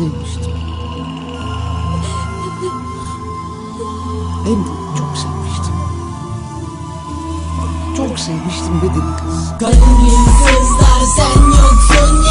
sevmiştim. Hem de çok sevmiştim. Çok sevmiştim dedim kız. Kalbim sızlar sen yoksun ya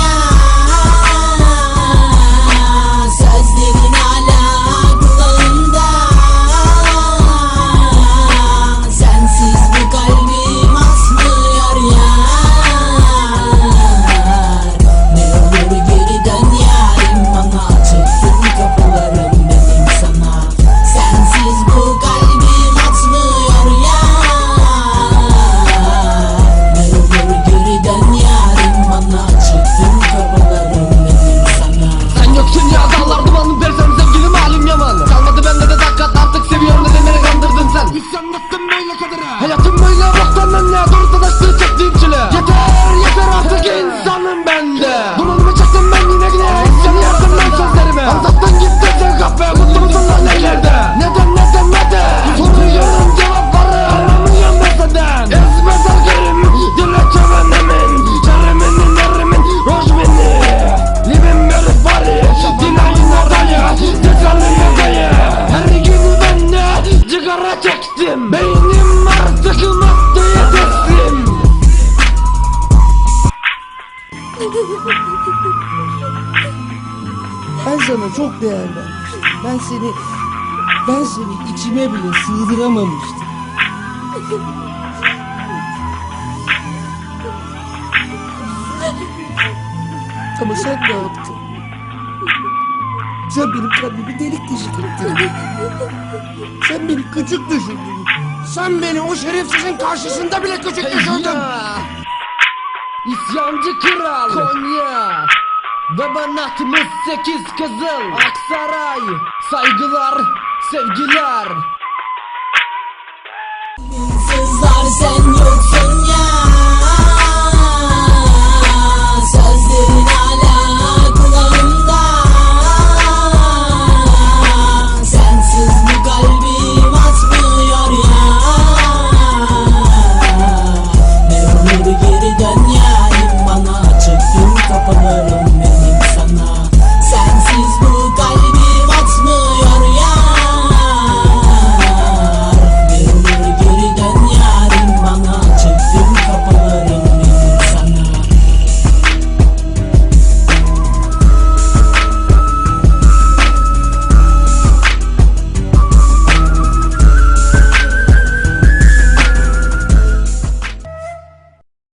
Hayatım böyle boktan ben ne doğru taştığı çektiğim çile. Yeter yeter artık insanım ben de. Dumanımı çektim ben yine yine isyanı yazdım ben sözlerime. Aldattın gittin kahve mutlu musun lan ellerde? Neden neden neden? Soruyorum cevapları aramıyorum ben senden. Ezme dergerim dilekçe benemin Çeremin nerimin hoş beni. Libim beri bari Dilayın adayı Tekrarlıyor dayı Her gün ben de Sigara çektim. Beynim Ben sana çok değer vermiştim. Ben seni, ben seni içime bile sığdıramamıştım. Ama sen ne yaptın? Sen benim kalbimi delik deşik ettin. Sen beni küçük düşürdün. Sen beni o şerefsizin karşısında bile küçük düşürdün. İsyancı kral. Konya. Baba nahtımız sekiz kızıl. Aksaray. Saygılar Sevgiler